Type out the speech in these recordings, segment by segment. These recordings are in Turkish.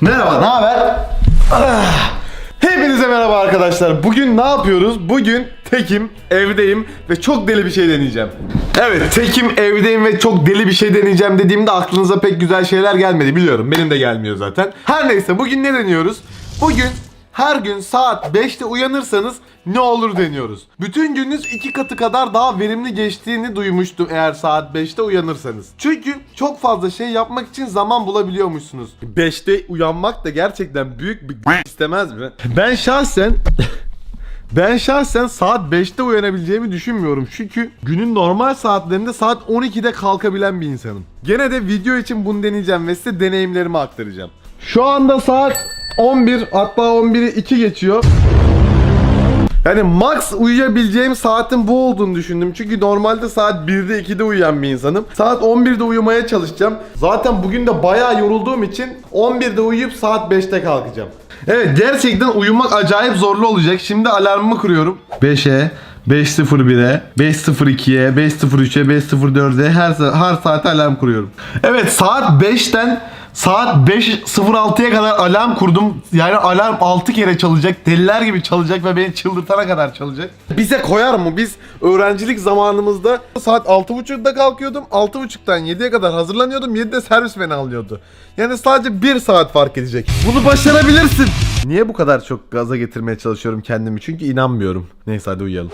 Merhaba, ne haber? Ah! Hepinize merhaba arkadaşlar. Bugün ne yapıyoruz? Bugün tekim, evdeyim ve çok deli bir şey deneyeceğim. Evet, tekim, evdeyim ve çok deli bir şey deneyeceğim dediğimde aklınıza pek güzel şeyler gelmedi biliyorum. Benim de gelmiyor zaten. Her neyse bugün ne deniyoruz? Bugün her gün saat 5'te uyanırsanız ne olur deniyoruz. Bütün gününüz iki katı kadar daha verimli geçtiğini duymuştum eğer saat 5'te uyanırsanız. Çünkü çok fazla şey yapmak için zaman bulabiliyormuşsunuz. 5'te uyanmak da gerçekten büyük bir istemez mi? Ben şahsen ben şahsen saat 5'te uyanabileceğimi düşünmüyorum. Çünkü günün normal saatlerinde saat 12'de kalkabilen bir insanım. Gene de video için bunu deneyeceğim ve size deneyimlerimi aktaracağım. Şu anda saat 11 hatta 11'i 2 geçiyor. Yani max uyuyabileceğim saatin bu olduğunu düşündüm. Çünkü normalde saat 1'de 2'de uyuyan bir insanım. Saat 11'de uyumaya çalışacağım. Zaten bugün de bayağı yorulduğum için 11'de uyuyup saat 5'te kalkacağım. Evet gerçekten uyumak acayip zorlu olacak. Şimdi alarmımı kuruyorum. 5'e, 5.01'e, 5.02'ye, 5.03'e, 5.04'e her, her saate alarm kuruyorum. Evet saat 5'ten saat 5.06'ya kadar alarm kurdum. Yani alarm 6 kere çalacak. Deliler gibi çalacak ve beni çıldırtana kadar çalacak. Bize koyar mı? Biz öğrencilik zamanımızda saat 6.30'da kalkıyordum. 6.30'dan 7'ye kadar hazırlanıyordum. 7'de servis beni alıyordu. Yani sadece 1 saat fark edecek. Bunu başarabilirsin. Niye bu kadar çok gaza getirmeye çalışıyorum kendimi? Çünkü inanmıyorum. Neyse hadi uyuyalım.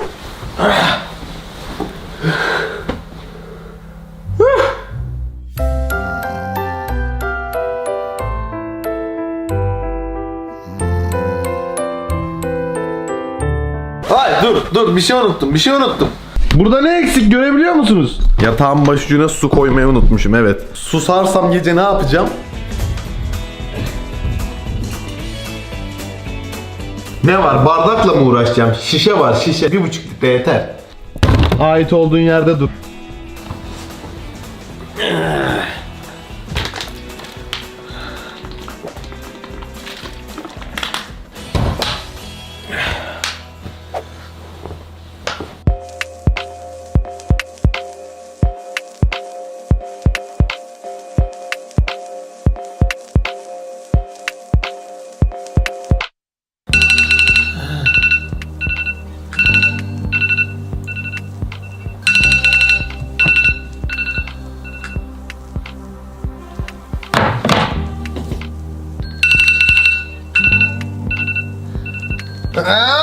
Dur bir şey unuttum bir şey unuttum. Burada ne eksik görebiliyor musunuz? Yatağın başucuna su koymayı unutmuşum evet. Susarsam gece ne yapacağım? Ne var bardakla mı uğraşacağım? Şişe var şişe. Bir buçuk litre yeter. Ait olduğun yerde dur. Ağzıma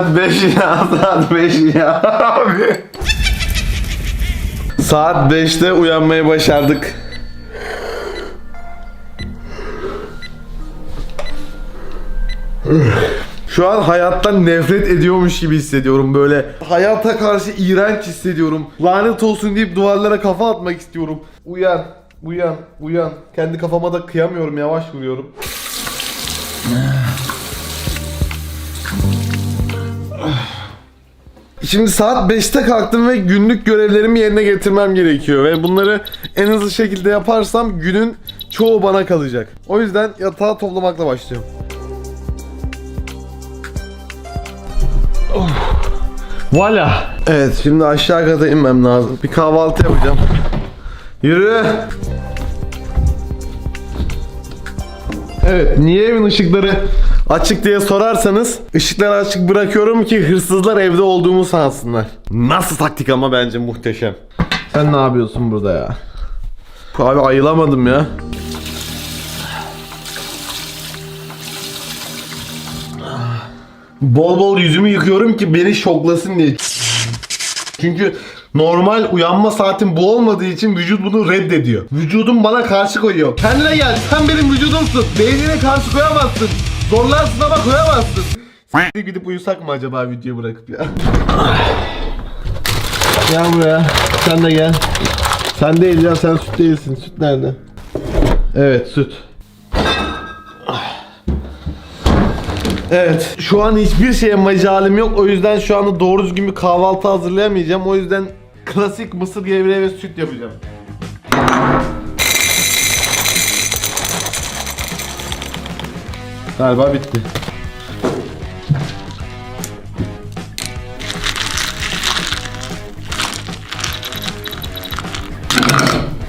saat 5 ya, saat 5 ya abi. Saat 5'te uyanmayı başardık. Şu an hayattan nefret ediyormuş gibi hissediyorum böyle. Hayata karşı iğrenç hissediyorum. Lanet olsun deyip duvarlara kafa atmak istiyorum. Uyan, uyan, uyan. Kendi kafama da kıyamıyorum, yavaş vuruyorum. Şimdi saat 5'te kalktım ve günlük görevlerimi yerine getirmem gerekiyor ve bunları en hızlı şekilde yaparsam günün çoğu bana kalacak. O yüzden yatağı toplamakla başlıyorum. Voila. Evet şimdi aşağı kata inmem lazım. Bir kahvaltı yapacağım. Yürü. Evet niye evin ışıkları açık diye sorarsanız ışıkları açık bırakıyorum ki hırsızlar evde olduğumu sansınlar. Nasıl taktik ama bence muhteşem. Sen ne yapıyorsun burada ya? Abi ayılamadım ya. Bol bol yüzümü yıkıyorum ki beni şoklasın diye. Çünkü normal uyanma saatim bu olmadığı için vücut bunu reddediyor. Vücudum bana karşı koyuyor. Kendine gel sen benim vücudumsun. Beynine karşı koyamazsın. Zorlarsın ama koyamazsın. S- gidip uyusak mı acaba videoyu bırakıp ya? Gel buraya. Sen de gel. Sen değil ya sen süt değilsin. Süt nerede? Evet süt. Evet. Şu an hiçbir şeye mecalim yok. O yüzden şu anda doğru düzgün bir kahvaltı hazırlayamayacağım. O yüzden klasik mısır gevreği ve süt yapacağım. Galiba bitti.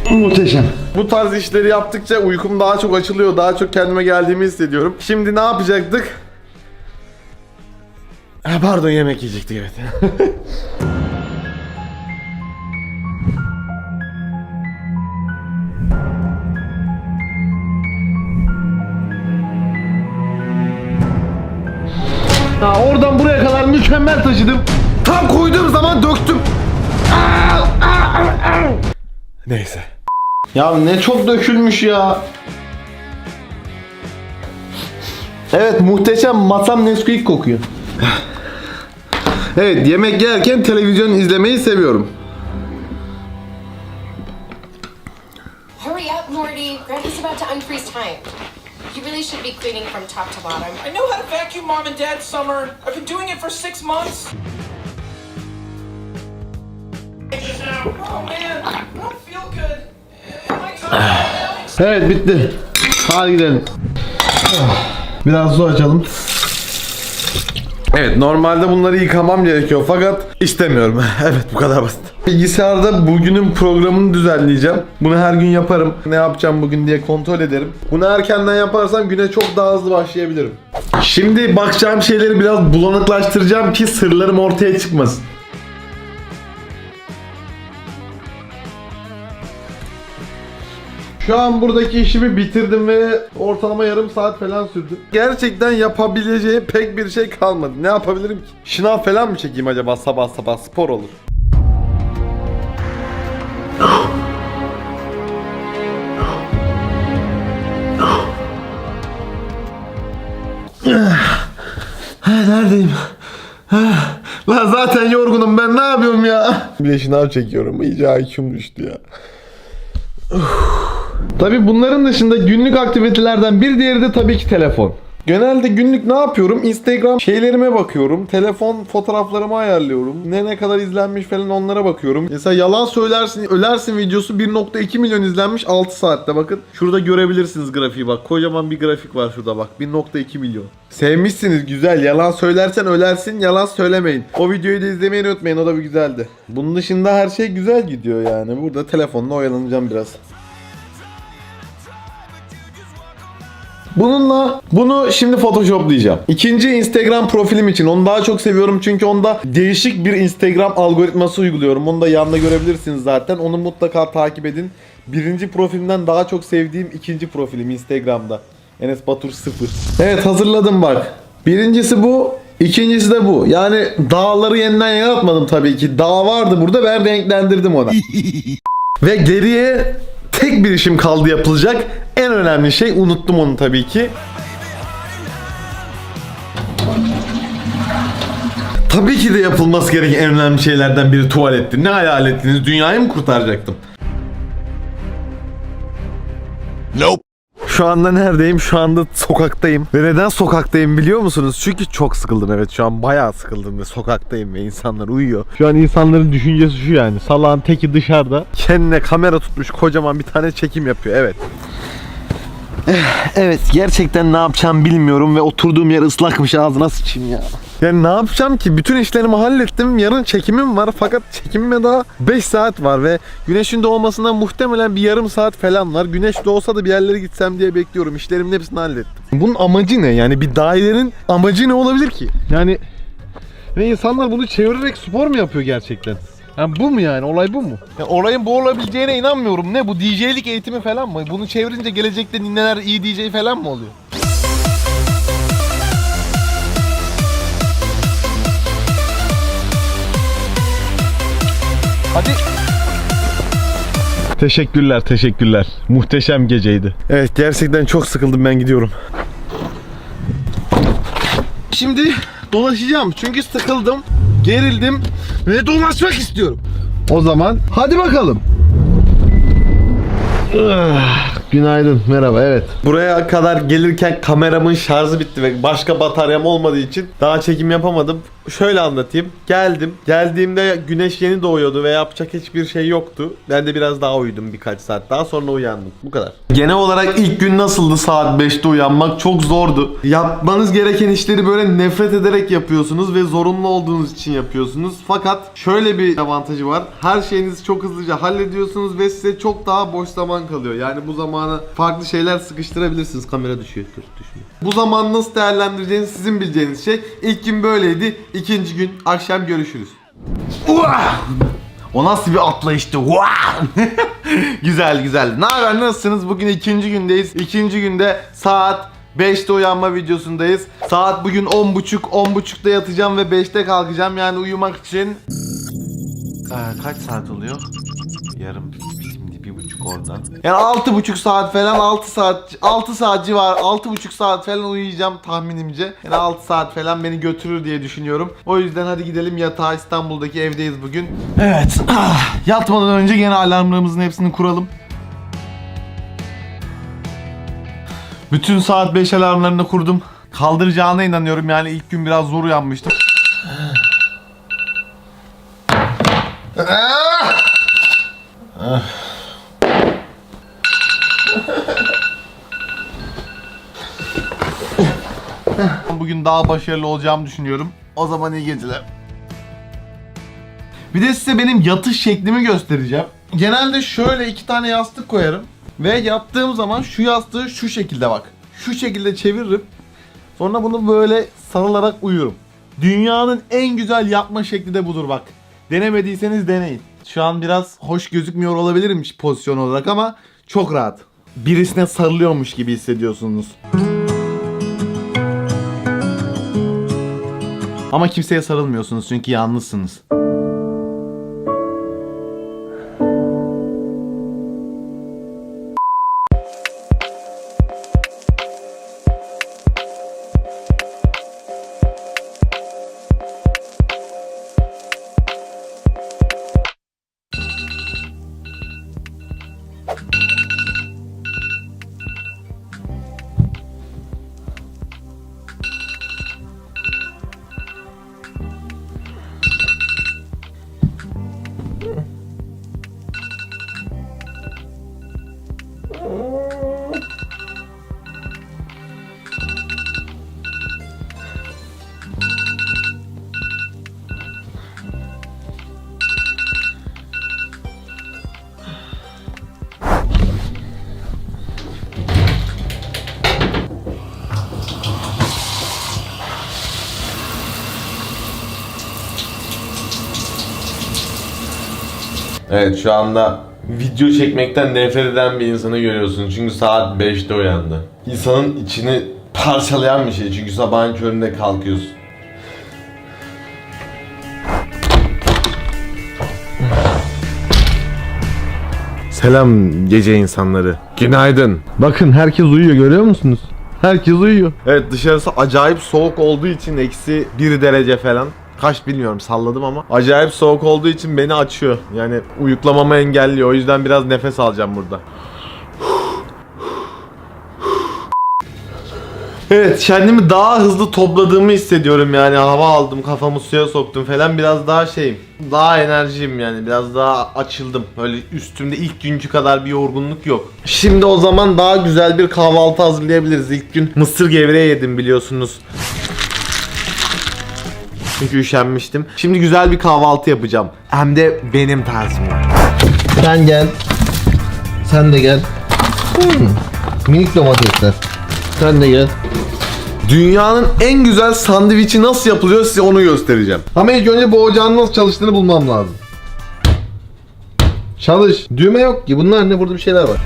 Muhteşem. Bu tarz işleri yaptıkça uykum daha çok açılıyor. Daha çok kendime geldiğimi hissediyorum. Şimdi ne yapacaktık? Ha, pardon yemek yiyecektik evet. Ha, oradan buraya kadar mükemmel taşıdım. Tam koyduğum zaman döktüm. Neyse. Ya ne çok dökülmüş ya. Evet muhteşem masam Nesquik kokuyor. Evet yemek yerken televizyon izlemeyi seviyorum. Hurry up, Morty. Grandpa's about to unfreeze time. Really should be cleaning from top to bottom. I know how to vacuum, Mom and Dad, Summer. I've been doing it for six months. Oh man, I don't feel good. Am I tired? Evet bitti. Hadi gidelim. Biraz su açalım. Evet normalde bunları yıkamam gerekiyor fakat istemiyorum. evet bu kadar basit. Bilgisayarda bugünün programını düzenleyeceğim. Bunu her gün yaparım. Ne yapacağım bugün diye kontrol ederim. Bunu erkenden yaparsam güne çok daha hızlı başlayabilirim. Şimdi bakacağım şeyleri biraz bulanıklaştıracağım ki sırlarım ortaya çıkmasın. Şu an buradaki işimi bitirdim ve ortalama yarım saat falan sürdü. Gerçekten yapabileceği pek bir şey kalmadı. Ne yapabilirim ki? Şınav falan mı çekeyim acaba sabah sabah spor olur. Neredeyim? Lan zaten yorgunum ben ne yapıyorum ya? Bir de şınav çekiyorum. İyice IQ'm düştü ya. Tabi bunların dışında günlük aktivitelerden bir diğeri de tabii ki telefon. Genelde günlük ne yapıyorum? Instagram şeylerime bakıyorum. Telefon fotoğraflarımı ayarlıyorum. Ne ne kadar izlenmiş falan onlara bakıyorum. Mesela yalan söylersin, ölersin videosu 1.2 milyon izlenmiş 6 saatte bakın. Şurada görebilirsiniz grafiği bak. Kocaman bir grafik var şurada bak. 1.2 milyon. Sevmişsiniz güzel. Yalan söylersen ölersin. Yalan söylemeyin. O videoyu da izlemeyi unutmayın. O da bir güzeldi. Bunun dışında her şey güzel gidiyor yani. Burada telefonla oyalanacağım biraz. Bununla bunu şimdi photoshoplayacağım. İkinci Instagram profilim için onu daha çok seviyorum çünkü onda değişik bir Instagram algoritması uyguluyorum. Onu da yanında görebilirsiniz zaten. Onu mutlaka takip edin. Birinci profilimden daha çok sevdiğim ikinci profilim Instagram'da. Enes Batur 0. Evet hazırladım bak. Birincisi bu. ikincisi de bu. Yani dağları yeniden yaratmadım tabii ki. Dağ vardı burada ben renklendirdim ona. Ve geriye tek bir işim kaldı yapılacak. En önemli şey unuttum onu tabii ki. Tabii ki de yapılması gereken en önemli şeylerden biri tuvaletti. Ne hayal ettiniz? Dünyayı mı kurtaracaktım? Nope. Şu anda neredeyim? Şu anda sokaktayım. Ve neden sokaktayım biliyor musunuz? Çünkü çok sıkıldım evet. Şu an bayağı sıkıldım ve sokaktayım ve insanlar uyuyor. Şu an insanların düşüncesi şu yani. Salağın teki dışarıda. Kendine kamera tutmuş kocaman bir tane çekim yapıyor. Evet. Evet gerçekten ne yapacağım bilmiyorum ve oturduğum yer ıslakmış ağzına sıçayım ya. Yani ne yapacağım ki? Bütün işlerimi hallettim. Yarın çekimim var fakat çekimime daha 5 saat var ve güneşin doğmasına muhtemelen bir yarım saat falan var. Güneş doğsa da bir yerlere gitsem diye bekliyorum. İşlerimin hepsini hallettim. Bunun amacı ne? Yani bir dairenin amacı ne olabilir ki? Yani ve insanlar bunu çevirerek spor mu yapıyor gerçekten? Yani bu mu yani? Olay bu mu? Ya olayın bu olabileceğine inanmıyorum. Ne bu DJ'lik eğitimi falan mı? Bunu çevirince gelecekte ninneler iyi DJ falan mı oluyor? Hadi. Teşekkürler, teşekkürler. Muhteşem geceydi. Evet, gerçekten çok sıkıldım ben gidiyorum. Şimdi dolaşacağım çünkü sıkıldım, gerildim ve dolaşmak istiyorum. O zaman hadi bakalım. Ah. Günaydın, merhaba, evet. Buraya kadar gelirken kameramın şarjı bitti ve başka bataryam olmadığı için daha çekim yapamadım. Şöyle anlatayım. Geldim. Geldiğimde güneş yeni doğuyordu ve yapacak hiçbir şey yoktu. Ben de biraz daha uyudum birkaç saat daha sonra uyandım. Bu kadar. Genel olarak ilk gün nasıldı saat 5'te uyanmak? Çok zordu. Yapmanız gereken işleri böyle nefret ederek yapıyorsunuz ve zorunlu olduğunuz için yapıyorsunuz. Fakat şöyle bir avantajı var. Her şeyinizi çok hızlıca hallediyorsunuz ve size çok daha boş zaman kalıyor. Yani bu zamana farklı şeyler sıkıştırabilirsiniz. Kamera düşüyor. Dur düşmüyor. Bu zaman nasıl değerlendireceğiniz sizin bileceğiniz şey. İlk gün böyleydi. İkinci gün akşam görüşürüz. O nasıl bir atlayıştı? Güzel güzel. Ne haber nasılsınız? Bugün ikinci gündeyiz. İkinci günde saat 5'te uyanma videosundayız. Saat bugün 10.30. 10.30'da yatacağım ve 5'te kalkacağım. Yani uyumak için... Ee, kaç saat oluyor? Yarım oradan. Yani altı buçuk saat falan 6 saat 6 saat civar altı buçuk saat falan uyuyacağım tahminimce. Yani 6 saat falan beni götürür diye düşünüyorum. O yüzden hadi gidelim yatağa İstanbul'daki evdeyiz bugün. Evet. ah, Yatmadan önce gene alarmlarımızın hepsini kuralım. Bütün saat 5 alarmlarını kurdum. Kaldıracağına inanıyorum yani ilk gün biraz zor uyanmıştım. Bugün daha başarılı olacağımı düşünüyorum. O zaman iyi geceler. Bir de size benim yatış şeklimi göstereceğim. Genelde şöyle iki tane yastık koyarım. Ve yattığım zaman şu yastığı şu şekilde bak. Şu şekilde çeviririm. Sonra bunu böyle sarılarak uyurum. Dünyanın en güzel yatma şekli de budur bak. Denemediyseniz deneyin. Şu an biraz hoş gözükmüyor olabilirmiş pozisyon olarak ama çok rahat. Birisine sarılıyormuş gibi hissediyorsunuz. Ama kimseye sarılmıyorsunuz çünkü yalnızsınız. Evet şu anda video çekmekten nefret eden bir insanı görüyorsunuz. Çünkü saat 5'te uyandı. İnsanın içini parçalayan bir şey. Çünkü sabahın köründe kalkıyorsun. Selam gece insanları. Günaydın. Bakın herkes uyuyor görüyor musunuz? Herkes uyuyor. Evet dışarısı acayip soğuk olduğu için eksi 1 derece falan. Kaç bilmiyorum salladım ama. Acayip soğuk olduğu için beni açıyor. Yani uyuklamamı engelliyor. O yüzden biraz nefes alacağım burada. Evet kendimi daha hızlı topladığımı hissediyorum yani hava aldım kafamı suya soktum falan biraz daha şeyim daha enerjiyim yani biraz daha açıldım öyle üstümde ilk günkü kadar bir yorgunluk yok. Şimdi o zaman daha güzel bir kahvaltı hazırlayabiliriz ilk gün mısır gevreği yedim biliyorsunuz. Çünkü üşenmiştim. Şimdi güzel bir kahvaltı yapacağım. Hem de benim tarzımda. Sen gel. Sen de gel. Hmm, Minik domatesler. Sen de gel. Dünyanın en güzel sandviçi nasıl yapılıyor size onu göstereceğim. Ama ilk önce bu ocağın nasıl çalıştığını bulmam lazım. Çalış. Düğme yok ki. Bunlar ne? Burada bir şeyler var.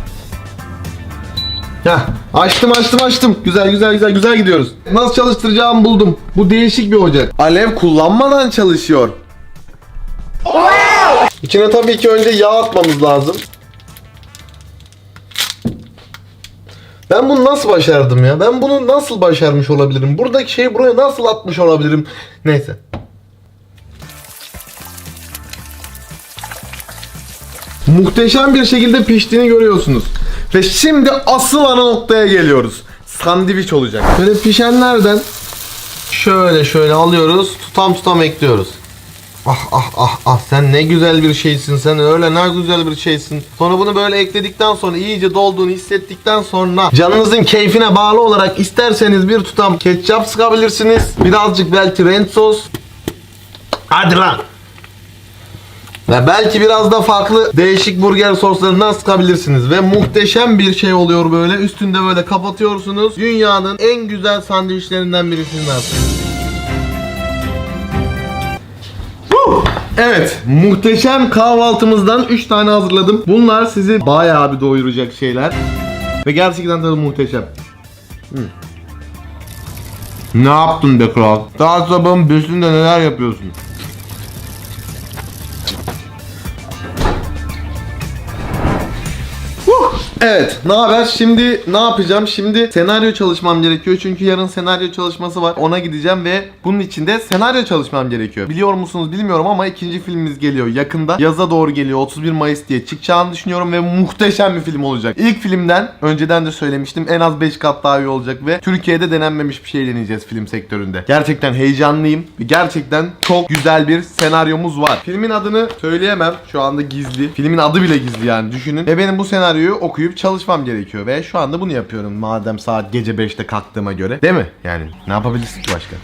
Heh, açtım açtım açtım. Güzel güzel güzel güzel gidiyoruz. Nasıl çalıştıracağımı buldum. Bu değişik bir ocak. Alev kullanmadan çalışıyor. İçine tabii ki önce yağ atmamız lazım. Ben bunu nasıl başardım ya? Ben bunu nasıl başarmış olabilirim? Buradaki şeyi buraya nasıl atmış olabilirim? Neyse. Muhteşem bir şekilde piştiğini görüyorsunuz. Ve şimdi asıl ana noktaya geliyoruz. Sandviç olacak. Böyle pişenlerden şöyle şöyle alıyoruz. Tutam tutam ekliyoruz. Ah ah ah ah sen ne güzel bir şeysin sen öyle ne güzel bir şeysin. Sonra bunu böyle ekledikten sonra iyice dolduğunu hissettikten sonra canınızın keyfine bağlı olarak isterseniz bir tutam ketçap sıkabilirsiniz. Birazcık belki renk sos. Hadi lan. Ve belki biraz da farklı değişik burger soslarından sıkabilirsiniz. Ve muhteşem bir şey oluyor böyle. Üstünde böyle kapatıyorsunuz. Dünyanın en güzel sandviçlerinden birisini artık. Evet, muhteşem kahvaltımızdan 3 tane hazırladım. Bunlar sizi bayağı bir doyuracak şeyler. Ve gerçekten tadı muhteşem. Hmm. Ne yaptın be kral? Daha sabahın beşinde neler yapıyorsun? Evet, ne haber? Şimdi ne yapacağım? Şimdi senaryo çalışmam gerekiyor. Çünkü yarın senaryo çalışması var. Ona gideceğim ve bunun için de senaryo çalışmam gerekiyor. Biliyor musunuz bilmiyorum ama ikinci filmimiz geliyor. Yakında yaza doğru geliyor. 31 Mayıs diye çıkacağını düşünüyorum ve muhteşem bir film olacak. İlk filmden önceden de söylemiştim. En az 5 kat daha iyi olacak ve Türkiye'de denenmemiş bir şey deneyeceğiz film sektöründe. Gerçekten heyecanlıyım gerçekten çok güzel bir senaryomuz var. Filmin adını söyleyemem. Şu anda gizli. Filmin adı bile gizli yani düşünün. Ve benim bu senaryoyu okuyup çalışmam gerekiyor ve şu anda bunu yapıyorum. Madem saat gece 5'te kalktığıma göre. Değil mi? Yani ne yapabilirsin ki başka?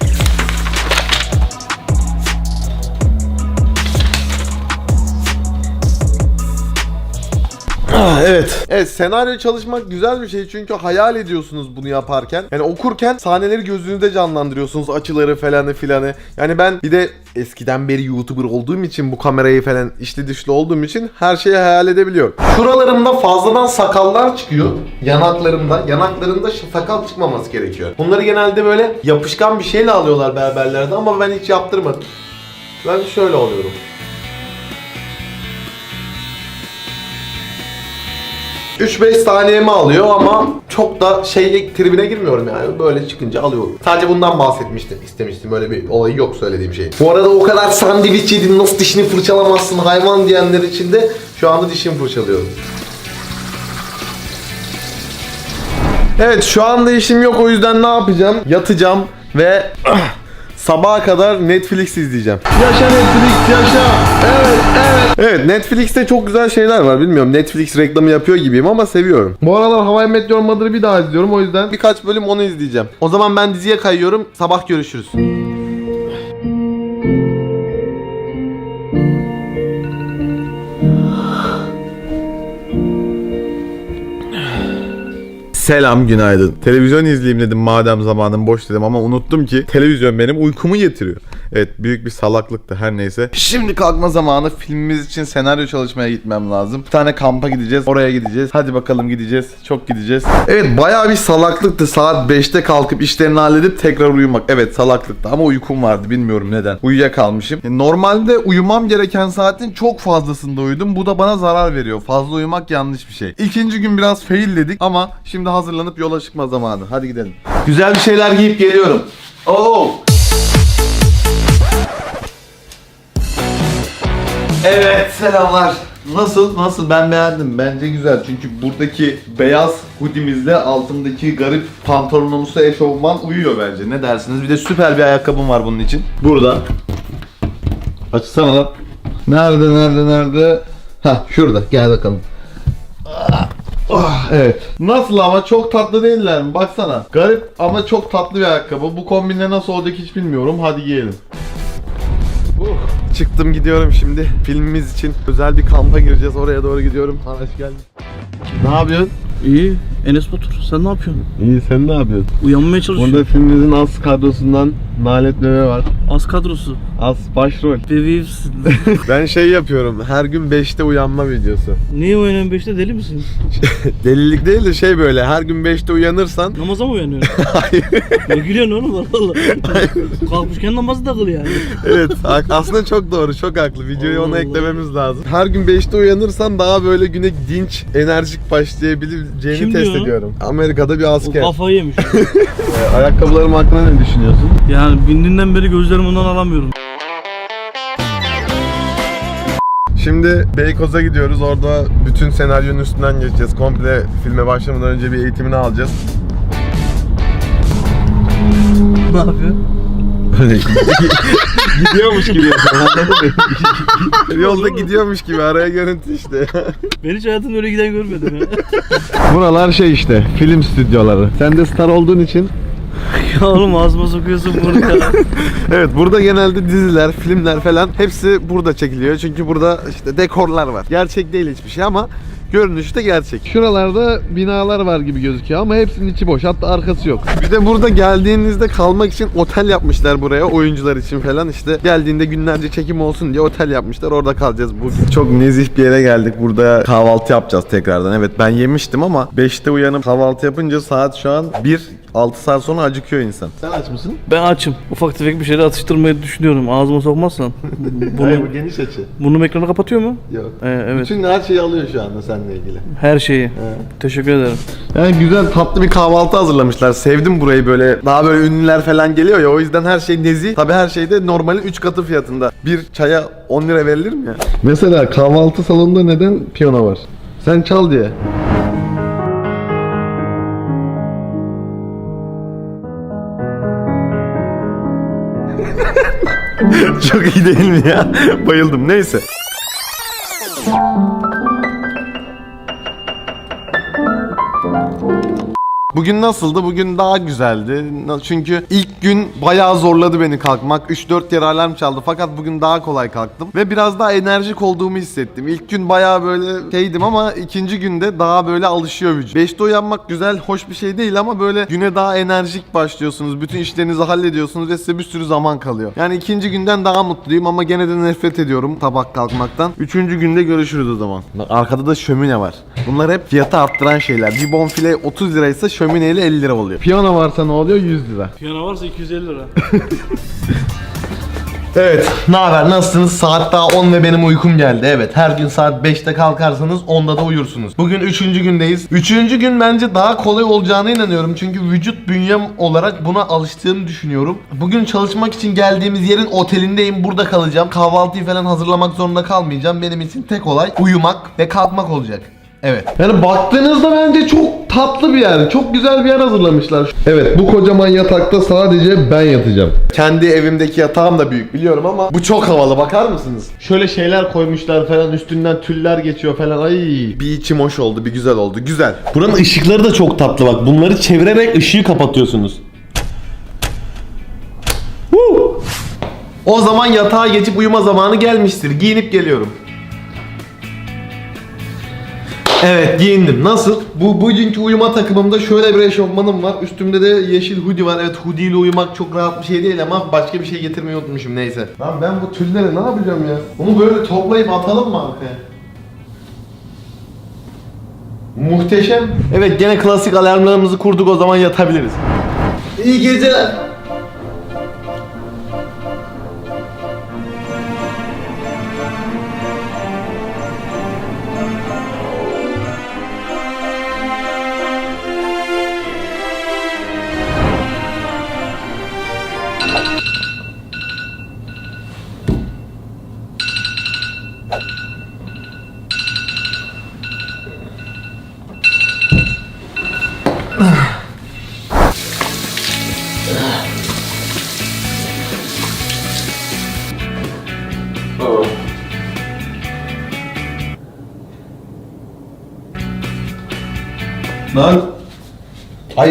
Evet. Evet senaryo çalışmak güzel bir şey çünkü hayal ediyorsunuz bunu yaparken. Yani okurken sahneleri gözünüzde canlandırıyorsunuz açıları falanı filanı. Yani ben bir de eskiden beri YouTuber olduğum için bu kamerayı falan içli dışlı olduğum için her şeyi hayal edebiliyorum. Şuralarımda fazladan sakallar çıkıyor. Yanaklarımda. Yanaklarında ş- sakal çıkmaması gerekiyor. Bunları genelde böyle yapışkan bir şeyle alıyorlar berberlerde ama ben hiç yaptırmadım. Ben şöyle oluyorum. 3-5 saniyemi alıyor ama çok da şey tribine girmiyorum yani. Böyle çıkınca alıyorum. Sadece bundan bahsetmiştim. istemiştim. Böyle bir olayı yok söylediğim şey. Bu arada o kadar sandviç yedin nasıl dişini fırçalamazsın hayvan diyenler için de şu anda dişimi fırçalıyorum. Evet şu anda işim yok o yüzden ne yapacağım? Yatacağım ve sabaha kadar Netflix izleyeceğim. Yaşa Netflix yaşa. Evet evet. Evet Netflix'te çok güzel şeyler var bilmiyorum. Netflix reklamı yapıyor gibiyim ama seviyorum. Bu aralar Hawaii Meteor Mother'ı bir daha izliyorum o yüzden birkaç bölüm onu izleyeceğim. O zaman ben diziye kayıyorum. Sabah görüşürüz. Selam günaydın. Televizyon izleyeyim dedim madem zamanım boş dedim ama unuttum ki televizyon benim uykumu getiriyor. Evet büyük bir salaklıktı her neyse. Şimdi kalkma zamanı filmimiz için senaryo çalışmaya gitmem lazım. Bir tane kampa gideceğiz oraya gideceğiz. Hadi bakalım gideceğiz çok gideceğiz. Evet bayağı bir salaklıktı saat 5'te kalkıp işlerini halledip tekrar uyumak. Evet salaklıktı ama uykum vardı bilmiyorum neden. Uyuyakalmışım. Yani Normalde uyumam gereken saatin çok fazlasında uyudum. Bu da bana zarar veriyor. Fazla uyumak yanlış bir şey. İkinci gün biraz fail dedik ama şimdi hazırlanıp yola çıkma zamanı. Hadi gidelim. Güzel bir şeyler giyip geliyorum. Oo. Evet selamlar. Nasıl? Nasıl? Ben beğendim. Bence güzel. Çünkü buradaki beyaz hoodie'mizle altındaki garip pantolonumuzla eşofman uyuyor bence. Ne dersiniz? Bir de süper bir ayakkabım var bunun için. Burada. Açsana lan. Nerede nerede nerede? Ha şurada gel bakalım. Ah, evet. Nasıl ama çok tatlı değiller mi? Baksana. Garip ama çok tatlı bir ayakkabı. Bu kombinle nasıl olacak hiç bilmiyorum. Hadi giyelim. Çıktım gidiyorum şimdi. Filmimiz için özel bir kampa gireceğiz. Oraya doğru gidiyorum. Araç geldi. Ne yapıyorsun? İyi. Enes Batur sen ne yapıyorsun? İyi sen ne yapıyorsun? Uyanmaya çalışıyorum. Burada filmimizin az kadrosundan Nalet Bebe var. Az kadrosu. Az başrol. Bebeğimsin. ben şey yapıyorum. Her gün 5'te uyanma videosu. Niye uyanıyorsun 5'te deli misin? Delilik değil de şey böyle. Her gün 5'te uyanırsan Namaza mı uyanıyorsun? Hayır. ne gülüyorsun oğlum Allah Allah. Kalkmışken namazı da kıl yani. evet aslında çok doğru çok haklı videoyu Allah ona Allah. eklememiz lazım. Her gün 5'te uyanırsan daha böyle güne dinç enerjik başlayabileceğini Kim test diyor? ediyorum. Amerika'da bir O asker. kafayı yemiş. Ee, Ayakkabılarım hakkında ne düşünüyorsun? Yani bindiğinden beri gözlerimi ondan alamıyorum. Şimdi Beykoz'a gidiyoruz. Orada bütün senaryonun üstünden geçeceğiz. Komple filme başlamadan önce bir eğitimini alacağız. Ne yapıyor? gidiyormuş gibi yapıyorum anladın mı? Yolda gidiyormuş gibi araya görüntü işte. Ben hiç hayatımda öyle giden görmedim ya. Buralar şey işte film stüdyoları. Sen de star olduğun için ya oğlum ağzıma sokuyorsun bunu ya. Evet burada genelde diziler, filmler falan hepsi burada çekiliyor. Çünkü burada işte dekorlar var. Gerçek değil hiçbir şey ama görünüşü de gerçek. Şuralarda binalar var gibi gözüküyor ama hepsinin içi boş. Hatta arkası yok. Bir de burada geldiğinizde kalmak için otel yapmışlar buraya oyuncular için falan işte. Geldiğinde günlerce çekim olsun diye otel yapmışlar. Orada kalacağız bugün. Çok nezih bir yere geldik. Burada kahvaltı yapacağız tekrardan. Evet ben yemiştim ama 5'te uyanıp kahvaltı yapınca saat şu an 1 6 saat sonra acıkıyor insan. Sen aç mısın? Ben açım. Ufak tefek bir şeyler atıştırmayı düşünüyorum. Ağzıma sokmazsan. Bunu, geniş açı. burnum ekranı kapatıyor mu? Yok. Ee, evet. Bütün her şeyi alıyor şu anda seninle ilgili. Her şeyi. Teşekkür ederim. Yani güzel tatlı bir kahvaltı hazırlamışlar. Sevdim burayı böyle. Daha böyle ünlüler falan geliyor ya o yüzden her şey nezih. Tabii her şey de normalin 3 katı fiyatında. Bir çaya 10 lira verilir mi ya? Mesela kahvaltı salonunda neden piyano var? Sen çal diye. Çok iyi değil mi ya? Bayıldım. Neyse. Bugün nasıldı? Bugün daha güzeldi. Çünkü ilk gün bayağı zorladı beni kalkmak. 3-4 kere alarm çaldı fakat bugün daha kolay kalktım. Ve biraz daha enerjik olduğumu hissettim. İlk gün bayağı böyle şeydim ama ikinci günde daha böyle alışıyor vücut. 5'te uyanmak güzel, hoş bir şey değil ama böyle güne daha enerjik başlıyorsunuz. Bütün işlerinizi hallediyorsunuz ve size bir sürü zaman kalıyor. Yani ikinci günden daha mutluyum ama gene de nefret ediyorum tabak kalkmaktan. Üçüncü günde görüşürüz o zaman. Bak arkada da şömine var. Bunlar hep fiyatı arttıran şeyler. Bir bonfile 30 liraysa şömineyle 50 lira oluyor. Piyano varsa ne oluyor? 100 lira. Piyano varsa 250 lira. Evet, ne haber? Nasılsınız? Saat daha 10 ve benim uykum geldi. Evet, her gün saat 5'te kalkarsanız 10'da da uyursunuz. Bugün 3. gündeyiz. 3. gün bence daha kolay olacağına inanıyorum. Çünkü vücut bünyem olarak buna alıştığını düşünüyorum. Bugün çalışmak için geldiğimiz yerin otelindeyim. Burada kalacağım. Kahvaltıyı falan hazırlamak zorunda kalmayacağım. Benim için tek olay uyumak ve kalkmak olacak. Evet. Yani baktığınızda bence çok tatlı bir yer. Çok güzel bir yer hazırlamışlar. Evet bu kocaman yatakta sadece ben yatacağım. Kendi evimdeki yatağım da büyük biliyorum ama bu çok havalı bakar mısınız? Şöyle şeyler koymuşlar falan üstünden tüller geçiyor falan. Ay bir içim hoş oldu bir güzel oldu. Güzel. Buranın ışıkları da çok tatlı bak. Bunları çevirerek ışığı kapatıyorsunuz. Woo! O zaman yatağa geçip uyuma zamanı gelmiştir. Giyinip geliyorum. Evet giyindim. Nasıl? Bu bugünkü uyuma takımımda şöyle bir eşofmanım var. Üstümde de yeşil hoodie var. Evet hoodie ile uyumak çok rahat bir şey değil ama başka bir şey getirmeyi unutmuşum neyse. Lan ben bu tülleri ne yapacağım ya? Bunu böyle toplayıp atalım mı arkaya? Muhteşem. Evet gene klasik alarmlarımızı kurduk o zaman yatabiliriz. İyi geceler.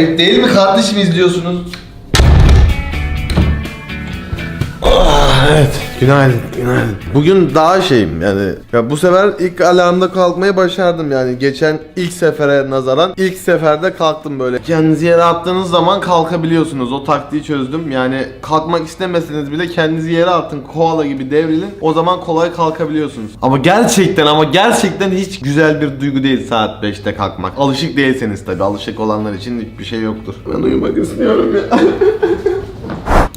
Ayıp değil mi kardeşim izliyorsunuz? Evet. Günaydın, günaydın. Bugün daha şeyim yani. Ya bu sefer ilk alarmda kalkmayı başardım yani. Geçen ilk sefere nazaran ilk seferde kalktım böyle. Kendinizi yere attığınız zaman kalkabiliyorsunuz. O taktiği çözdüm. Yani kalkmak istemeseniz bile kendinizi yere atın. Koala gibi devrilin. O zaman kolay kalkabiliyorsunuz. Ama gerçekten ama gerçekten hiç güzel bir duygu değil saat 5'te kalkmak. Alışık değilseniz tabi. Alışık olanlar için hiçbir şey yoktur. Ben uyumak istiyorum ya.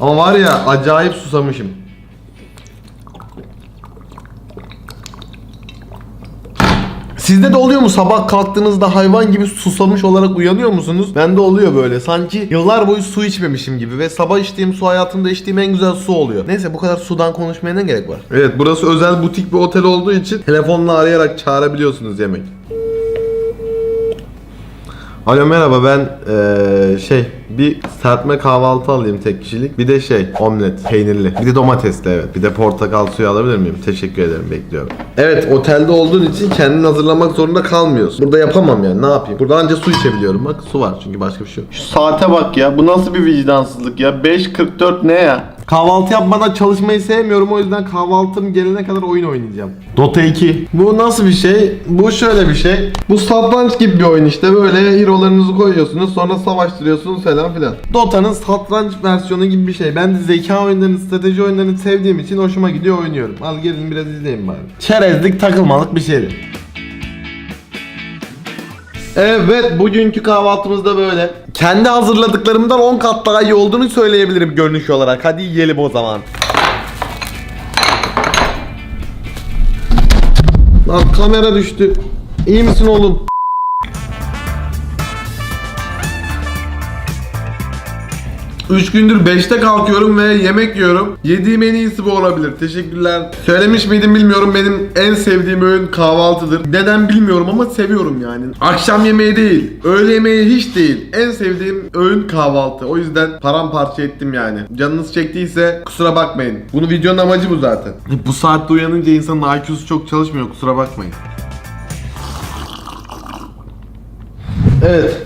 ama var ya acayip susamışım. Sizde de oluyor mu sabah kalktığınızda hayvan gibi susamış olarak uyanıyor musunuz? Bende oluyor böyle. Sanki yıllar boyu su içmemişim gibi ve sabah içtiğim su hayatımda içtiğim en güzel su oluyor. Neyse bu kadar sudan konuşmaya ne gerek var? Evet burası özel butik bir otel olduğu için telefonla arayarak çağırabiliyorsunuz yemek. Alo merhaba ben eee, şey bir serpme kahvaltı alayım tek kişilik bir de şey omlet peynirli bir de domatesli evet bir de portakal suyu alabilir miyim teşekkür ederim bekliyorum. Evet otelde olduğun için kendin hazırlamak zorunda kalmıyorsun. Burada yapamam yani ne yapayım burada anca su içebiliyorum bak su var çünkü başka bir şey yok. Şu saate bak ya bu nasıl bir vicdansızlık ya 5.44 ne ya? Kahvaltı yapmadan çalışmayı sevmiyorum o yüzden kahvaltım gelene kadar oyun oynayacağım. Dota 2. Bu nasıl bir şey? Bu şöyle bir şey. Bu satranç gibi bir oyun işte böyle hero'larınızı koyuyorsunuz sonra savaştırıyorsunuz falan filan. Dota'nın satranç versiyonu gibi bir şey. Ben de zeka oyunlarını, strateji oyunlarını sevdiğim için hoşuma gidiyor oynuyorum. Al gelin biraz izleyin bari. Çerezlik takılmalık bir şeydi. Evet bugünkü kahvaltımız da böyle. Kendi hazırladıklarımdan 10 kat daha iyi olduğunu söyleyebilirim görünüş olarak. Hadi yiyelim o zaman. Lan kamera düştü. İyi misin oğlum? Üç gündür 5'te kalkıyorum ve yemek yiyorum. Yediğim en iyisi bu olabilir. Teşekkürler. Söylemiş miydim bilmiyorum. Benim en sevdiğim öğün kahvaltıdır. Neden bilmiyorum ama seviyorum yani. Akşam yemeği değil. Öğle yemeği hiç değil. En sevdiğim öğün kahvaltı. O yüzden paramparça ettim yani. Canınız çektiyse kusura bakmayın. Bunu videonun amacı bu zaten. Bu saatte uyanınca insanın IQ'su çok çalışmıyor. Kusura bakmayın. Evet.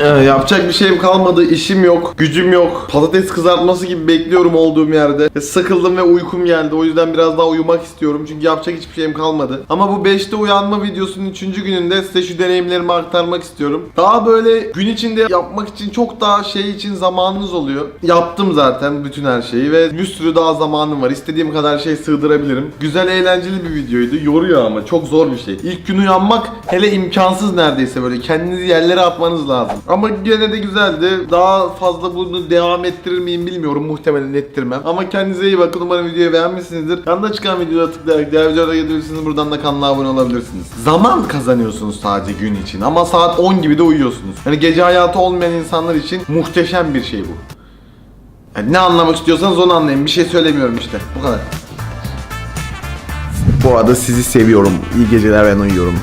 Ee, yapacak bir şeyim kalmadı, işim yok, gücüm yok. Patates kızartması gibi bekliyorum olduğum yerde. Sıkıldım ve uykum geldi. O yüzden biraz daha uyumak istiyorum. Çünkü yapacak hiçbir şeyim kalmadı. Ama bu 5'te uyanma videosunun 3. gününde size şu deneyimlerimi aktarmak istiyorum. Daha böyle gün içinde yapmak için çok daha şey için zamanınız oluyor. Yaptım zaten bütün her şeyi ve bir sürü daha zamanım var. İstediğim kadar şey sığdırabilirim. Güzel eğlenceli bir videoydu. Yoruyor ama çok zor bir şey. İlk gün uyanmak hele imkansız neredeyse böyle. Kendinizi yerlere atmanız lazım. Ama gene de güzeldi. Daha fazla bunu devam ettirir miyim bilmiyorum. Muhtemelen ettirmem. Ama kendinize iyi bakın. Umarım videoyu beğenmişsinizdir. Yanında çıkan videoya tıklayarak diğer videolara gidebilirsiniz. Buradan da kanala abone olabilirsiniz. Zaman kazanıyorsunuz sadece gün için. Ama saat 10 gibi de uyuyorsunuz. Yani gece hayatı olmayan insanlar için muhteşem bir şey bu. Yani ne anlamak istiyorsanız onu anlayın. Bir şey söylemiyorum işte. Bu kadar. Bu arada sizi seviyorum. İyi geceler ben uyuyorum.